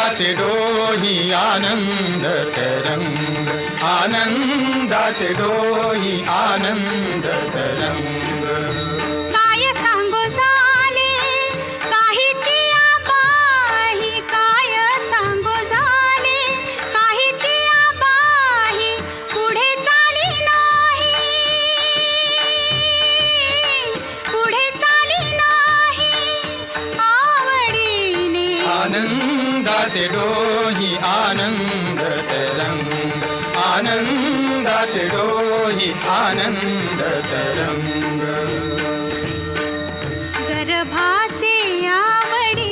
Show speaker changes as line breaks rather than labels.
आनंदाचे डोही आनंद तरंग आनंदाचे डोही आनंद तरंग
काय
आनंदाचे डोही आनंद तरंग. आनंदाचे डोही आनंद तरंग.